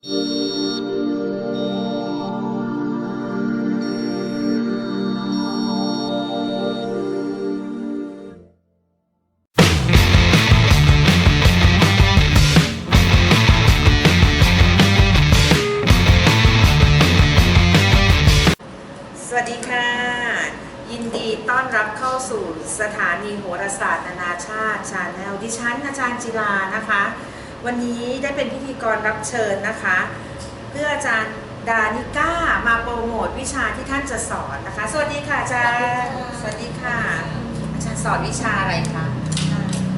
สวัสดีค่ะ ยินดีต้อนรับเข้าสู่สถานีโหราศาสตร์นานาชาติชาแนลดิฉันอาจารย์จิรานะคะ วันนี้ได้เป็นพิธีกรรับเชิญนะคะ เพื่ออาจารย์ดานิก้ามาโปรโมทวิชาที่ท่านจะสอนนะคะ สวัสดีค่ะอาจารย์สวัสดีค่ะ อาจารย์สอนวิชาอะไรคะ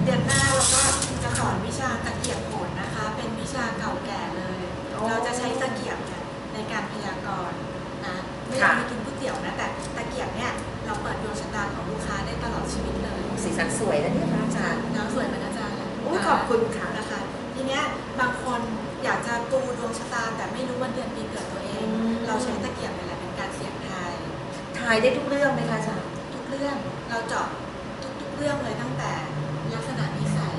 เดือนหน้าเราก็จะสอนวิชาตะเกียบโหนนะคะ เป็นวิชาเก่าแก่เลยโอ้เราจะใช้ตะเกียบเนี่ยในการพยากรณ์นะไม่ค่ะได้ไปกินก๋วยเตี๋ยวนะแต่ตะเกียบเนี่ยเราเปิดดวงชะตาของลูกค้าได้ตลอดชีวิตเลยสีสันสวยนะเนี่ยคะอาจารย์น้ำสวยเหมือนอาจารย์เลยอุ้ยขอบคุณค่ะายได้ทุกเรื่องไหมคะอาจารย์ทุกเรื่องเราเจาะทุกๆเรื่องเลยตั้งแต่ลักษณะนิสัย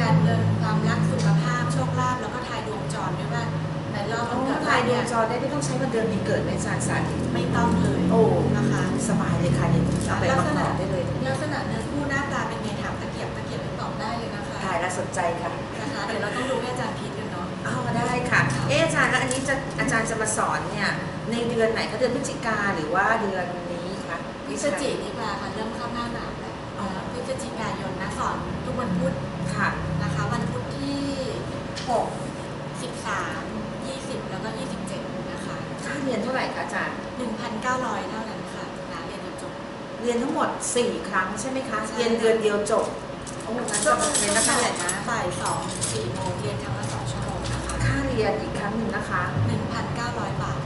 การเงินความรักสุขภาพโชคลาภแล้วก็ทายดวงจรด้วยว่าในรอบวันเกิดทายดเนี่วยงจอได้ไม่ต้องใช้วันเดือนปีเกิดไหมอาจารย์สาธิตไม่ต้องเลยโอ้นะคะสบายเลยค่ะเนี่ยเอาไปประกอบได้เลย ลักษณะเนื้อคู่หน้าตาเป็นไงถามตะเกียบตะเกียบตอบได้เลยนะคะถ่ายแล้วสนใจค่ะ นะคะเดี๋ยวเราต้องดูให้อาจารย์พีทกันเนาะ เอาได้ค่ะ เอะอาจารย์แล้วอันนี้จะอาจารย์จะมาสอนเนี่ย ในเดือนไหนคะเดือนพฤศจิกาหรือว่าเดือนนี้คะพฤศจิกายนค่ะเริ่มเข้าหน้าหนาวแล้วอ๋อพฤศจิกายนนะสอนทุกวันพุธค่ะนะคะ วันพุธที่6 13 20 แล้วก็ 27 นะคะค่าเรียนเท่าไหร่คะอาจารย์ 1,900 เท่านั้นค่ะนะเรียนจนจบ เรียนทั้งหมด 4 ครั้งใช่ไหมคะใช่เรียนเดือนเดียวจบโอ้งั้นก็เป็นนักเรียนนะบ่าย2 4โมงเรียนครั้งละ2ชั่วโมงนะคะ ค่าเรียนอีกครั้งหนึ่งนะคะ 1,900 บาทค่ะ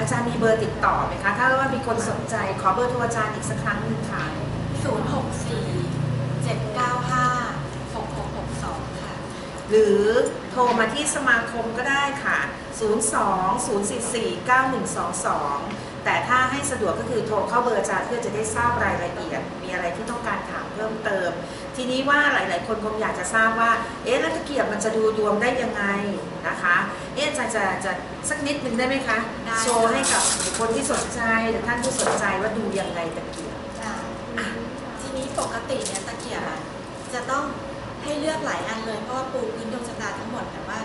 อาจารย์มีเบอร์ติดต่อไหมคะ ถ้าว่ามีคนสนใจขอเบอร์โทรอาจารย์อีกสักครั้งหนึ่งค่ะ 064 795 6662 ค่ะ หรือโทรมาที่สมาคมก็ได้ค่ะ 02 044 9122 แต่ถ้าให้สะดวกก็คือโทรเข้าเบอร์อาจารย์เพื่อจะได้ทราบรายละเอียด มีอะไรที่ต้องการถามเพิ่มเติม ทีนี้ว่าหลาย ๆ คนคงอยากจะทราบว่า เอ๊ะแล้วตะเกียบมันจะดูดวงได้ยังไงนะคะ เอ๊ะอาจารย์จะจะสักนิดหนึ่งได้ไหมคะ ได้โชว์ให้กับคนที่สนใจหรือท่านที่สนใจว่าดูยังไงตะเกียบอ่าทีนี้ปกติเนี่ยตะเกียบอะจะต้องให้เลือกหลายอันเลยเพราะว่าปูพื้นดวงชะตาทั้งหมดแต่ว่า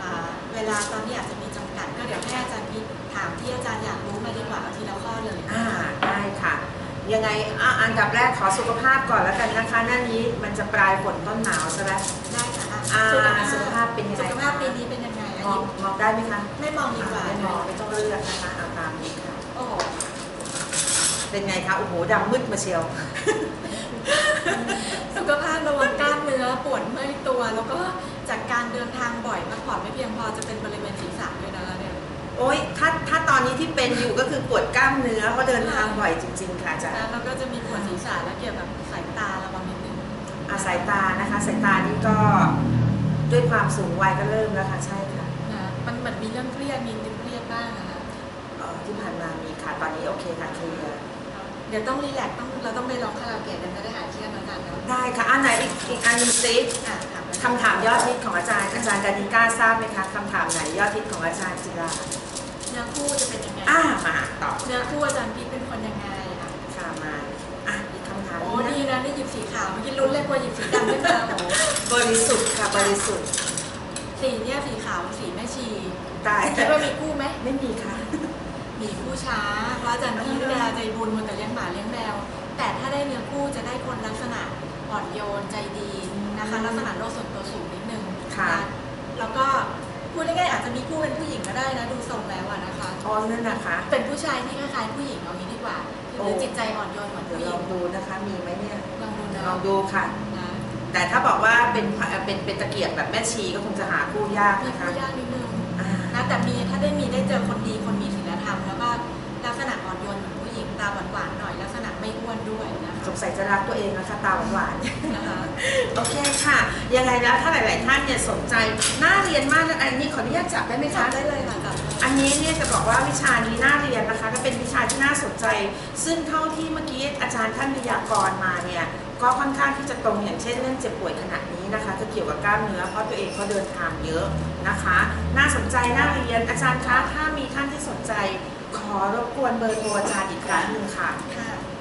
อ่าเวลาตอนนี้อาจจะมีจำกัดก็เดี๋ยวให้อาจารย์พีทถามที่อาจารย์อยากรู้มาดีกว่าเอาทีละข้อเลยอ่าได้ค่ะ ยังไงอะอันดับแรกขอสุขภาพก่อนแล้วกันนะคะ หน้านี้มันจะปลายฝนต้นหนาวใช่ไหมได้ค่ะอ่าอะสุขภาพเป็นยังไงสุขภาพปีนี้เป็นยังไงอันมองนี้มองได้ไหมคะ ไม่มองดีกว่าไม่มองไม่ต้องเลือกนะคะเอาตามนี้ค่ะโอ้โหเป็นไงคะโอ้โหดำมืดมาเชียว สุขภาพระวังกล้ามเนื้อปวดเมื่อยตัว แล้วก็จากการเดินทางบ่อยพักผ่อนไม่เพียงพอจะเป็นบริเวณศีรษะ อ๊ยถ้าถ้าตอนนี้ที่เป็นอยู่ก็คือปวดกล้ามเนื้อเพราะเดินทางบ่อยจริง ๆ ค่ะอาจารย์แล้วก็จะมีปวดศีรษะและเกี่ยวกับสายตาระวังนิดนึงอาสายตานะคะ สายตานี่ก็ด้วยความสูงวัยก็เริ่มแล้วค่ะใช่ค่ะนะมันเหมือนมีเรื่องเครียดมีตึงเครียดบ้างนะคะเอ่อที่ผ่านมามีค่ะตอนนี้โอเคค่ะเคลียร์เดี๋ยวต้องรีแลกซ์ต้องเราต้องไปร้องคาราโอเกะกันจะได้หายเครียดนะอาจารย์เนาะได้ค่ะอันไหนอีกอีกอันหนึงซิอะถามเลยคำถามยอดฮิตของอาจารย์อาจารย์ดานิก้าทราบไหมคะคำถามไหนยอดฮิตของอาจารย์จิรา เนื้อคู่จะเป็นยังไงอ่ามาตอบเนื้อคู่อาจารย์พีทเป็นคนยังไงอะค่ะมาอะอีกคำถามโอ้นี้ดีนะนะได้หยิบสีขาวเมื่อกี้ลุ้นเลยกลัวหยิบสีดำขึ้นมาโอ้โหบริสุทธิ์ค่ะบริสุทธิ์ สีเนี่ยสีขาวสีแม่ชีตายคิดว่ามีคู่ไหมไม่มีค่ะ มีคู่ช้าเพราะอาจารย์พี่เวลาใจบุญมันแต่เลี้ยงหมาเลี้ยงแมว แต่ถ้าได้เนื้อคู่จะได้คนลักษณะอ่อนโยนใจดีนะคะลักษณะโลกส่วนตัวสูงนิดนึงค่ะนแล้วก็ พูดง่ายๆอาจจะมีคู่เป็นผู้หญิงก็ได้นะดูทรงแล้วอะนะคะอ๋อนั่นนะคะ เป็นผู้ชายที่คล้ายๆผู้หญิงเอางี้ดีกว่าโอ้คือจิตใจอ่อนโยนเหมือนเดี๋ยวผู้หลญิองงดูนะคะ มีไหมเนี่ย ลองดูนะลองดูค่ะ นะแต่ถ้าบอกว่าเป็นเป็นเป็นตะเกียบแบบแม่ชีก็คงจะหาคู่ยากมีนะคะคู่ยากนิดนึงอ่านะแต่มีถ้าได้มีได้เจอคนดีคนมีศีลธรรมแล้วก็ลักษณะอ่อนโยนเหมือนผู้หญิงตาหวานๆหน่อยลักษณะไม่อ้วนด้วยนะคะ สงสัยจะรักตัวเองนะคะตาหวานๆนะคะโอเคค่ะ ยังไงแล้วถ้าหลาย ๆ ท่านเนี่ยสนใจน่าเรียนมากนะอันนี้ขออนุญาตจับได้ไหมคะทำได้เลยค่ะจับอันนี้เนี่ยจะบอกว่าวิชานี้น่าเรียนนะคะ ก็เป็นวิชาที่น่าสนใจ ซึ่งเท่าที่เมื่อกี้อาจารย์ท่านพยากรณ์มาเนี่ยก็ค่อนข้างที่จะตรงอย่างเช่นเรื่องเจ็บป่วยขณะนี้นะคะจะเกี่ยวกับกล้ามเนื้อเพราะตัวเองก็เดินทางเยอะนะคะ น่าสนใจใจน่าเรียนอาจารย์คะถ้ามีท่านที่สนใจ ขอรบกวนเบอร์โทรอาจารย์อีกครั้งหนึ่งค่ะค่ะ0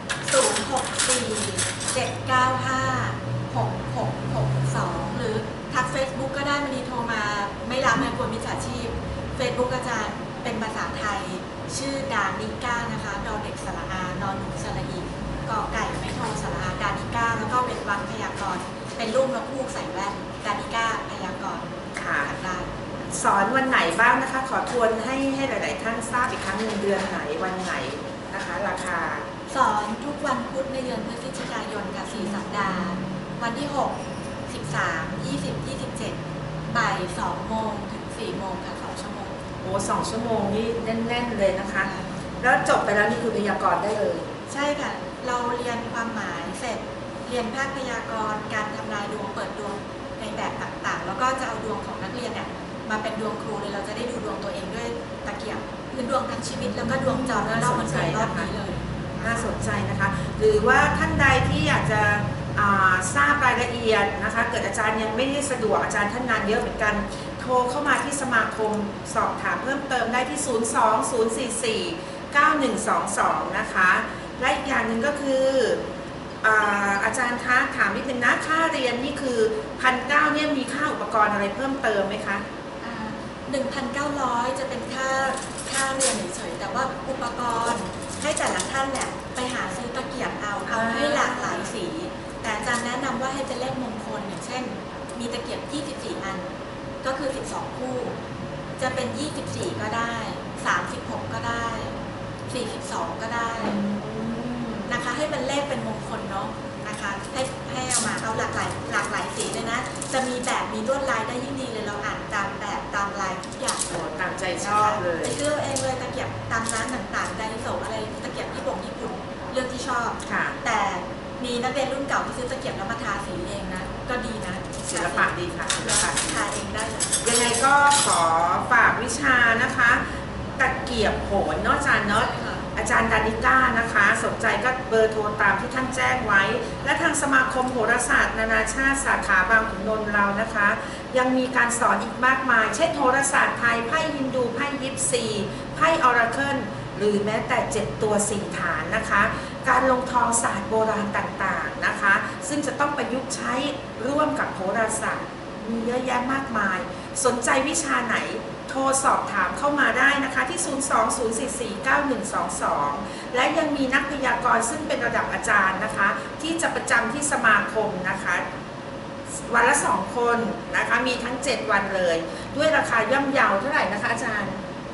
6 4 7 9 5 6 6 6 2 หรือทัก Facebook ก็ได้มันนีโทรมาไม่รับแม่กลัวมิจฉาชีพ Facebook อาจารย์เป็นภาษาไทย ชื่อดานิก้านะคะดอเด็กสระอานอนหนูสระอีกอไก่ไม่โทรสระอาดานิก้า แล้วก็เป็นวักพยากรณ์เป็นรูปนกฮูกใส่แว่นดานิก้าพยากรณ์ค่ะอ่านได้สอนวันไหนบ้างนะคะ ขอทวนให้ให้หลาย ๆ ท่านทราบอีกครั้งหนึ่งเดือนไหนวันไหนนะคะ ราคา สอนทุก วันพุธในเดือนพฤศจิกายนกับ4สัปดาห์ วันที่ 6 13 20 27 บ่าย2โมงถึง4โมงค่ะ2ชั่วโมง โอ้สองชั่วโมงนี่แน่น ๆ เลยนะคะ แล้วจบไปแล้วนี่คือพยากรณ์ได้เลย ใช่ค่ะ เราเรียนความหมายเสร็จ เรียนภาคพยากรณ์การทำนายดวงเปิดดวงในแบบต่างๆ แล้วก็จะเอาดวงของนักเรียนเนี่ยมาเป็นดวงครูเลยเราจะได้ดูดวงตัวเองด้วยตะเกียบคือดวงทั้งชีวิตแล้วก็ดวงจรแล้วเรามันเกิดรอบนี้เลย น่าสนใจนะคะ หรือว่าท่านใดที่อยากจะาทราบรายละเอียดนะคะ เกิดอาจารย์ยังไม่ได้สะดวกอาจารย์ท่านงานเยอะเหมือนกัน โทรเข้ามาที่สมาคมสอบถามเพิ่มเติมได้ที่ 020449122 นะคะ และอีกอย่างหนึ่งก็คืออาอาจารย์คะถามนิดนึงนะค่าเรียนนี่คือพันเก้าเนี่ยมีค่าอุปกรณ์อะไรเพิ่มเติมไหมคะอ่า1,900 จะเป็นค่าค่าเรียนเฉยๆแต่ว่าอุปกรณ์ ให้แต่ละท่านเนี่ยไปหาซื้อตะเกียบเอาเอาให้หลากหลายสี แต่อาจารย์แนะนำว่าให้เป็นเลขมงคลอย่างเช่น มีตะเกียบ 24 อัน ก็คือ 12 คู่ จะเป็น 24 ก็ได้ 36 ก็ได้ 42 ก็ได้นะคะ ให้มันเลขเป็นมงคลเนาะนะคะให้ให้เอามาเอาหลากหลายหลากหลายสีเลยนะ จะมีแบบมีลวดลายได้ยิ่งดีเลยเราอ่านตามแบบตามลายทุกอย่างโอ้ตามใจชอบเลยไปซื้อเอาเองเลยตะเกียบตามร้านต่าง อกที่ชอบค่ะ แต่มีนักเรียนรุ่นเก่าที่ซื้อตะเกียบแล้วมาทาสีเองนะ ก็ดีนะศิลปะดีค่ะศิลปะทาเองได้เลยยังไงก็ขอฝากวิชานะคะตะเกียบโหนเนอะอาจารย์เนอะใช่ค่ะอาจารย์ดานิก้านะคะ สนใจก็เบอร์โทรตามที่ท่านแจ้งไว้ และทางสมาคมโหราศาสตร์ นานาชาติสาขาบางขุนนนท์เรานะคะ ยังมีการสอนอีกมากมาย เช่นโหราศาสตร์ไทยไพ่ฮินดูไพ่ยิปซีไพ่ออราเคิลหรือแม้แต่ 7 ตัวสี่ฐานนะคะ การลงทองศาสตร์โบราณต่างๆนะคะ ซึ่งจะต้องประยุกต์ใช้ร่วมกับโหราศาสตร์ มีเยอะแยะมากมาย สนใจวิชาไหนโทรสอบถามเข้ามาได้นะคะที่ 020449122 และยังมีนักพยากรณ์ซึ่งเป็นระดับอาจารย์นะคะ ที่จะประจำที่สมาคมนะคะ วันละสองคนนะคะ มีทั้ง 7 วันเลย ด้วยราคาย่อมเยาเท่าไหร่นะคะอาจารย์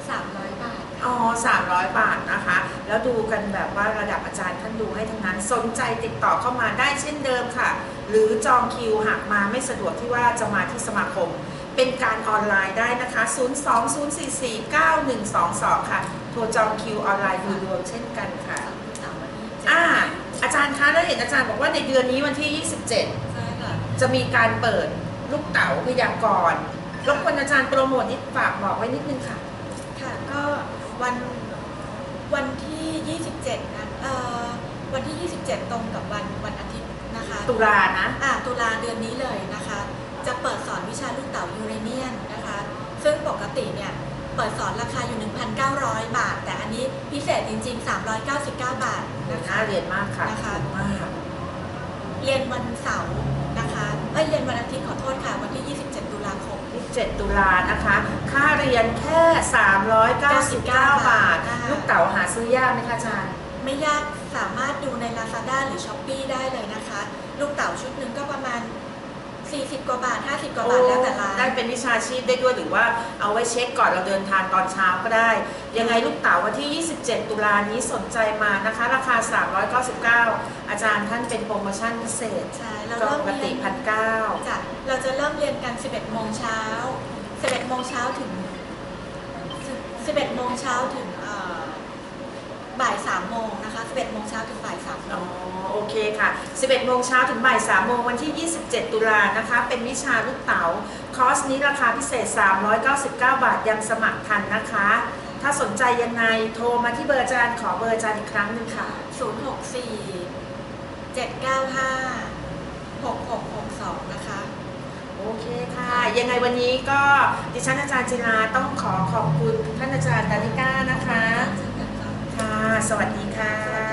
300 บาท อ๋อ300 บาทนะคะ แล้วดูกันแบบว่าระดับอาจารย์ท่านดูให้ทั้งนั้น สนใจติดต่อเข้ามาได้เช่นเดิมค่ะ หรือจองคิวหากมาไม่สะดวกที่ว่าจะมาที่สมาคม เป็นการออนไลน์ได้นะคะ 020449122 ค่ะ โทรจองคิวออนไลน์ดูดวงเช่นกันค่ะสามวันนี้อ่าอาจารย์คะแล้วเห็นอาจารย์บอกว่าในเดือนนี้วันที่ใช่ค่ะ27จะมีการเปิดลูกเต๋าพยากรณ์รบกวนอาจารย์โปรโมทนิดฝากบอกไว้นิดนึงค่ะ ค่ะก็ วันวันที่ 27นะเอ่อวันที่ 27 ตรงกับวันวันอาทิตย์นะคะตุลานะ อ่าตุลาเดือนนี้เลยนะคะ จะเปิดสอนวิชาลูกเต๋ายูเรเนียนนะคะ ซึ่งปกติเนี่ยเปิดสอนราคาอยู่ 1,900 บาท แต่อันนี้พิเศษจริง ๆ 399 บาทนะคะเรียนมากค่ะนะคะมากเรียนวันเสาร์นะคะเอ้ยเรียนวันอาทิตย์ขอโทษค่ะวันที่ 20 17 ตุลานะคะ ค่าเรียนแค่ 399 บาท ลูกเต๋าหาซื้อยากไหมคะอาจารย์ ไม่ยากสามารถดูใน Lazada หรือ s h อ p e e ได้เลยนะคะ ลูกเต๋าชุดหนึ่งก็ประมาณ 40 กว่าบาท 50 กว่าบาทแล้วแต่ร้าน ได้เป็นวิชาชีพได้ด้วยหรือว่าเอาไว้เช็คก่อนเราเดินทางตอนเช้าก็ได้ ยังไงลูกเต๋าวันที่ 27 ตุลานี้สนใจมานะคะ ราคา 399 อาจารย์ท่านเป็นโปรโมชั่นพิเศษใช่เราก็เริ่ปมกติเรียนพันเก้าจ้ะเราจะเริ่มเรียนกัน 11 โมงเช้า 11 โมงเช้าถึง 11 โมงเช้าถึงเอ่อ บ่าย3โมงนะคะ11โมงเช้าถึงบ่าย3โมอ๋อง โอเคค่ะ 11 โมงเช้าถึงบ่าย 3 โมงวันที่ 27 ตุลานะคะ เป็นวิชาลูกเต๋า คอร์สนี้ราคาพิเศษ 399 บาทยังสมัครทันนะคะ ถ้าสนใจยังไงโทรมาที่เบอร์อาจารย์ขอเบอร์อาจารย์อีกครั้งหนึ่งค่ะ 064 795 6662 นะคะ โอเคค่ะ ยังไงวันนี้ก็ดิฉันอาจารย์จิราต้องขอขอบคุณท่านอาจารย์ดานิก้านะคะค่ะ สวัสดีค่ะ